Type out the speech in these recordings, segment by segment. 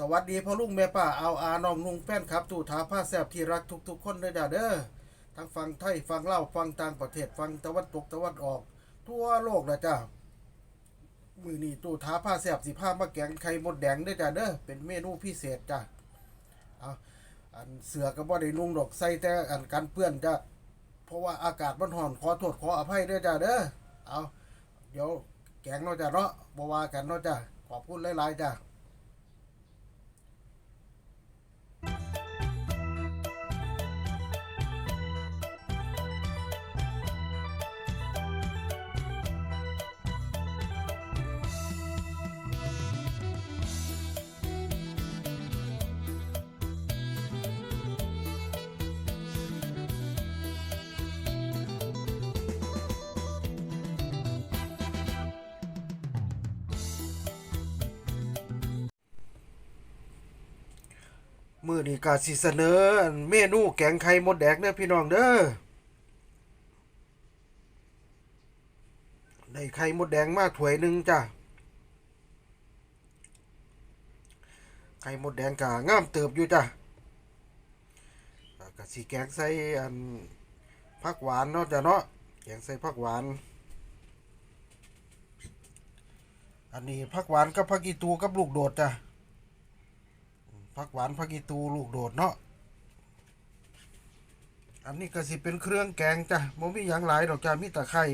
สวัสดีพ่อลุงแม่ป้าเอาอาน้องนุ่งแป้นครับตู่ถาผ้าแซบที่รักทุกๆ คนเลยจ้าเด้อทั้งฟังไทยฟังเล่าฟังต่างประเทศฟังตะวันตกตะวันออก ทั่วโลกนะจ้ามือนี้ตู่ถาผ้าแซบสิผ้ามาแกงไข่มดแดงเด้อจ้าเด้อเป็นเมนูพิเศษจ้าเอาอันเสือก็บ่ได้นุ่งดอกใส่แต่อันกันเปื้อนจ้าเพราะว่าอากาศมันร้อนขอโทษขออภัยเด้อจ้าเด้อเอาเดี๋ยวแกงเนาะจ้าเนาะบ่ว่ากันเนาะจ้าขอบคุณหลายๆจ้า มือนี้ก็สิเสนอเมนูแกงไข่มดแดงเด้อพี่น้องเด้อได้ไข่มดแดงมาถ้วยหนึ่งจ้ะไข่มดแดงก็งามเติบอยู่จ้ะก็สีแกงใส่อันผักหวานเนาะจ้ะเนาะแกงใส่ผักหวาน อันนี้ผักหวานกับผักอีตูกับลูกโดดจ้ะ ผักหวานผักอีตูลูกโดดเนาะอันนี้ก็สิเป็นเครื่องแกงจ้ะบ่มีหยังหลายดอกจ้ะมีตะไคร้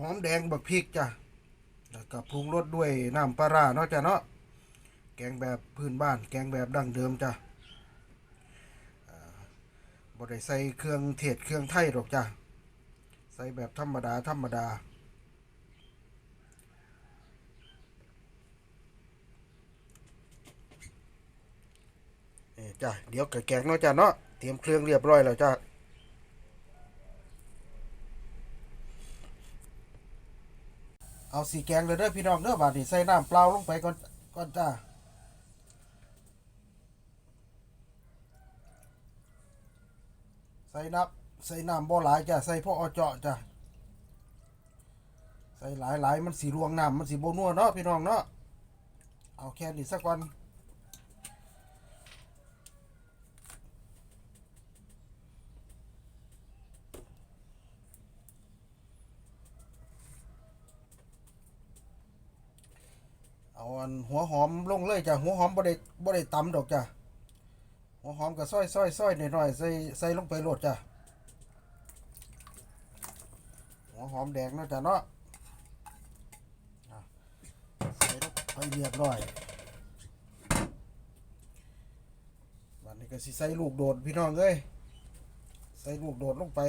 หอมแดงบักพริกจ้ะแล้วก็ปรุงรสด้วยน้ำปลาร้าเนาะจ้ะเนาะแกงแบบพื้นบ้าน แกงแบบดั้งเดิมจ้ะอ่าบ่ได้ใส่เครื่องเทศเครื่องไทยดอกจ้ะใส่แบบธรรมดาธรรมดา เอ้ย จ้ะเดี๋ยวกะแกงเนาะจ้ะเนาะเตรียมเครื่องเรียบร้อยแล้วจ้ะเอาสีแกงเลยเด้อพี่น้องเด้อบาดนี้ใส่น้ำเปล่าลงไปก่อนก่อนจ้าใส่น้ำใส่น้ำบ่หลายจ้ะใส่พอเอเจาะจ้ะใส่หลายหลายมันสีรวงน้ำมันสีโบนัวเนาะพี่น้องเนาะเอาแค่นี้สักวัน อาอันหัวหอมลงเลยจ้ะหัวหอมบ่ได้บ่ได้ตำดอกจ้ะหัวหอมก็ซอยซอยซอยหน่อยๆใส่ใส่ลงไปโลดจ้ะหัวหอมแดงนะจ้ะเนาะอะใส่ลงไปเรียบร้อยวันนี้ก็สิใส่ลูกโดดพี่น้องเอ้ยใส่ลูกโดดลงไป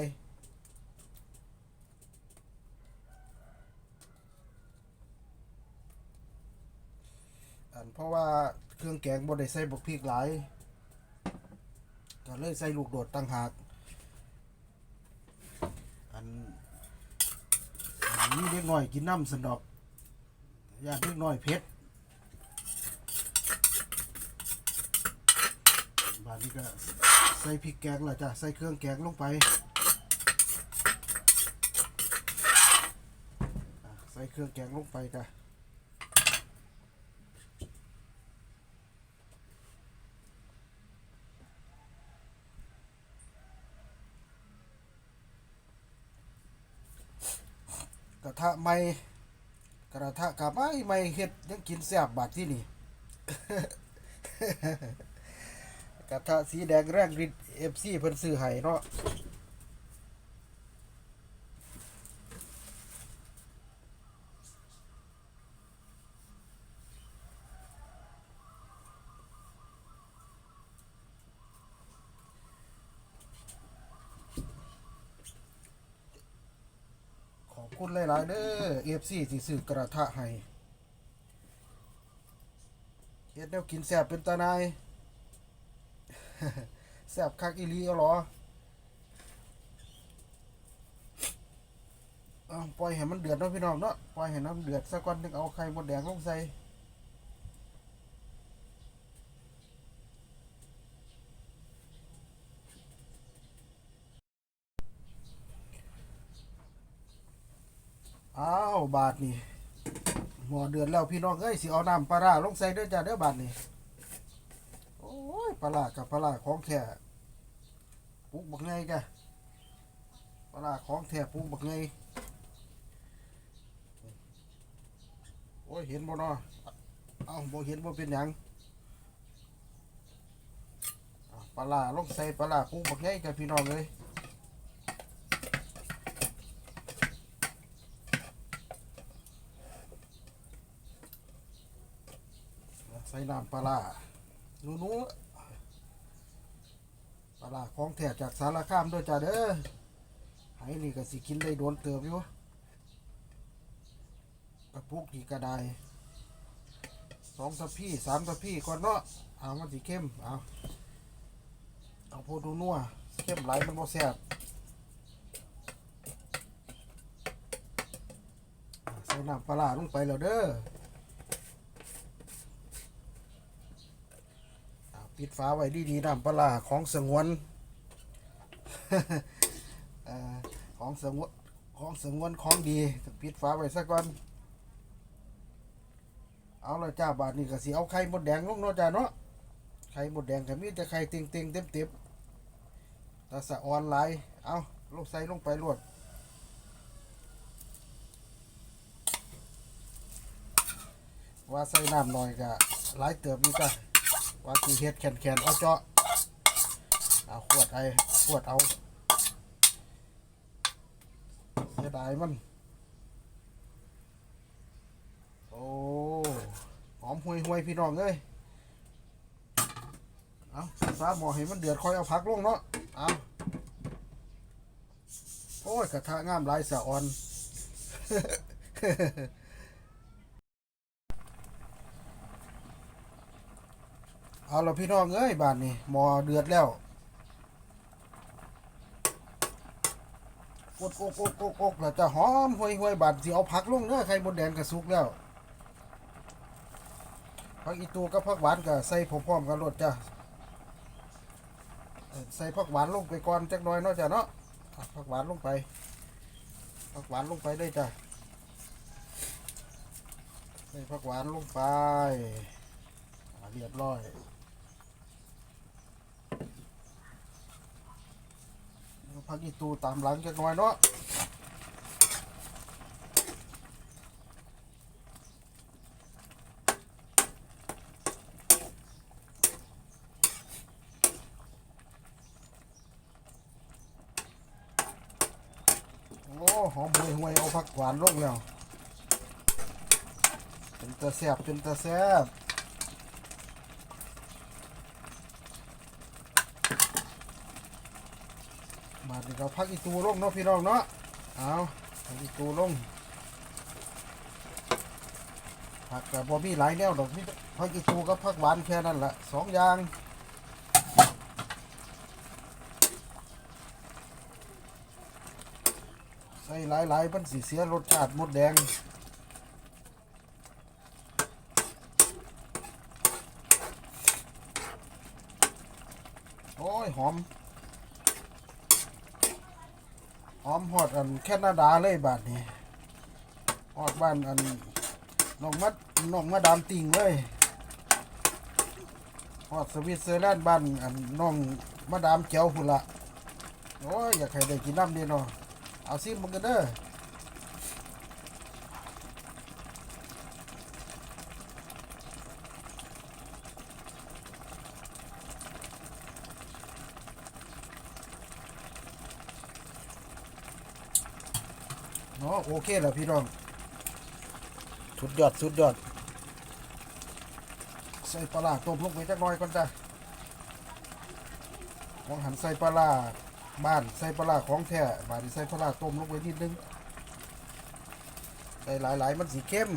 ันเพราะว่าเครื่องแกงบ่ได้ใส่บกพริกหลายก็เลยใส่ลูกโดดต่างหาก อันอันนี้เด็กน้อยกินน้ำสนดอกอยากเด็กน้อยเผ็ดบานนี้ก็ใส่พริกแกงละจ้ะใส่เครื่องแกงลงไป ใส่เครื่องแกงลงไปจ้ะ ทะไม่กระทะกับไม่ไม่เฮ็ดยังกินแซ่บบาดที่นี่กระทะสีแดงแรงริดเอฟซีเพิ่นซื้อให้เนาะ หลายเด้อเอฟซีที่ซื้อกระทะให้เฮ็ดแนวกินแซ่บเป็นตานายแซ่บคักอีหลีเอาหรออาปล่อยให้มันเดือดเนาะพี่น้องเนาะปล่อยให้น้ำเดือดสักก่อนถึงเอาไข่มดแดงลงใส่ อ้าวบาทนี่หมอเดือนแล้วพี่น้องเอ้ยสิเอาน้ำปลาร้าลงใส่เด้อจ้าเด้อบาดนี้โอ้ยปลาร้ากับปลาร้าของแท้ปลูกบักไงจ้ะปลาร้าของแท้ปลูกบักไงโอ้ยเห็นบ่เนาะเอ้าบ่เห็นบ่เป็นหยังปลาร้าลงใส่ปลาร้าปลูกบักไงจ้ะพี่น้องเอ้ย น้ำปลาร้าหนูหนูปลาร้าของแท้จากสารคามด้วยจ้าเด้อไห้นี่ก็สิกินได้โดนเติบอยู่กระปุกนี่ก็ไดสองตะพี่สามตะพี่ก่อนเนาะเอามันสิเข้มเอาเอาโพดูนัวเข้มไหลมันบ่แซ่บอ่าใส่น้ำปลาร้าลงไปแล้วเด้อ อ่า ปิดฝาไว้ดีๆน้ำปลาของสงวนอของสงวนของสงวนของดีปิดฝาไว้ซะก่อนเอาละจ้าบาทนี้ก็สิเอาไข่มดแดงลงเนาะจ้าเนาะไข่มดแดงก็มีแต่ไข่เต็งเต็งเต็มเต็มต่สะออนไลน์เอาลงใส่ลงไปรวดว่าใส่น้ำหน่อยก็หลายเติบอยู่จ้ะ ว่าสีเฮ็ดแขนแขนๆเอาเจาะเอาขวดไอ้ขวดเอาเสียดายมันโอ้หอมห่วยห่วยๆพี่น้องเอ้ยเอาฟ้าหมอให้มันเดือดคอยเอาพักลงเนาะเอาโอ้ยกระทะงามลายสะออน เอาละพี่น้องเอ้ยบานนี้หมอเดือดแล้วกดกกกกกกแล้วจะหอมห่วยห่วยบาดสิเอาผักลงเนื้อไข่มดแดงกระสุกแล้วผักอีตูกับผักหวานก็ใส่พร้อมๆกันรดจ้ะใส่ผักหวานลงไปก่อนจักน่อยเนาะจ้ะเนาะผักหวานลงไปผักหวานลงไปเลยจ้ะใส่ผักหวานลงไปเรียบร้อย พักอีตูตามหลังจักหน่อยเนาะโอ้หอมห่วยห่วยเอาผักหวานลงแล้วเป็นตาแซบเป็นตาแซบ บาด นี้เราพักอีตูลงเนาะพี่น้องเนาะเอาพักอีตูลงผักกับบอมี่หลายแนวดอกนี่พักอีตูกับพักหวานแค่นั้นแหละสองอย่างใส่หลายๆมันสีเสียรสชาติหมดแดงโอ้ยหอม หอมหอดอันแคนาดาเลยบาทนี้หอดบ้านอันนองมัดนองมาดามติ่งเลยหอดสวิตเซอร์แลนด์บ้านอันน้องมาดามเจียวหุ่นละโอ้ยอยากให้ได้กินน้ำดีเนาะเอาซิมันกันเด้อ เนาะโอเคแล้วพี่น้องสุดยอดสุดยอด ใส่ปลาร้าต้มลงไปจักหน่อยก่อนจ้ะของหันใส่ปลาร้าบ้านใส่ปลาร้าของแท้บาดนี้ใส่ปลาร้าต้มลงไปนิดนึงใส่หลายๆมันสีเข้ม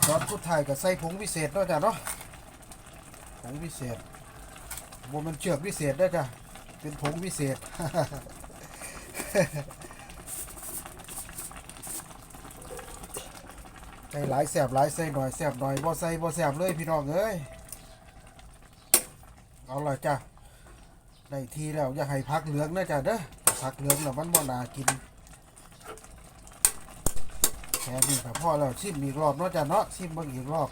ต อสุดท้ายก็ใส่ผงวิเศษเนาะจ้ะเนาะผงวิเศษบ่มันเชือกวิเศษได้อจ้ะเป็นผงวิเศษใส่หลายแสบหลายใส่หน่อยแสบหน่อยบ่ใส่บ่แสบเลยพี่น้องเอ้ยเอาละจ้ะได้ทีแล้วอย่าให้พักเหลืองนะจ้ะเด้อพักเหลืองแล้วมันบ่น่ากิน แค่นี้ก็พอแล้วชิมอีกรอบเนาะจ้ะเนาะชิมเบิ่งอีกรอบ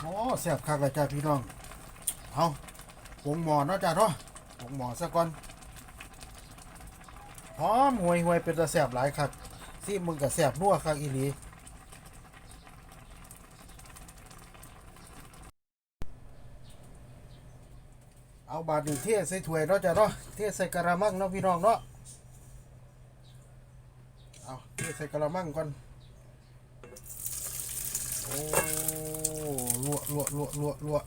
โอ้แซ่บคักเลยจ้ะพี่น้องเอาผงหมอเนาะจ้ะเนาะผงหมอซะก่อนหอมห่วยห่วยเป็นตะแซ่บหลายคัก ซิมึงก็แซ่บนัวคักอีหลีเอาบาดหนึ่งเทใส่ถ้วยเนาะจ้ะเนาะเทใส่กระมังเนาะพี่น้องเนาะเอาเทใส่กระมังก่อนโอ้ลวกลวกลวกลวกลวก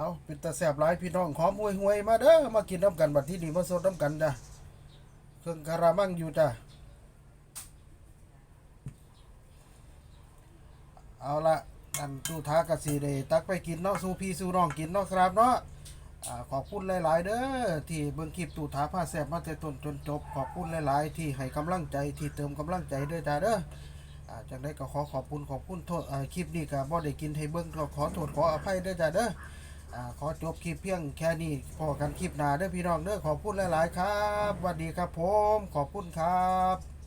เอาเป็นตาแซบหลายพี่น้องหอมห่วยหวยมาเด้อมากินน้ำกันบัดที่นี่มาสดน้ำกันจ้ะเครื่องกระมังอยู่จ้ะเอาละอันตู้ท้ากสีเดตักไปกินเนาะสู่พี่สู่น้องกินเนาะครับเนาะขอบคุณหลาย ๆ เด้อที่เบิ่งคลิปตู้ท้าผ้าแซบมาแต่ต้นจนจบ ขอบคุณหลาย ๆ ที่ให้กำลังใจที่เติมกำลังใจด้วยจ้าเด้อจากได้ก็ขอขอบคุณขอบคุณโทษคลิปนี้ก็บ่ได้กินให้เบิ่งก็ขอโทษขออภัยด้วยจ้าเด้อ อ่าขอจบคลิปเพียงแค่นี้พอกันคลิปหน้าเด้อพี่น้องเด้อขอบคุณหลาย ๆ ครับสวัสดีครับผม ขอบคุณครับ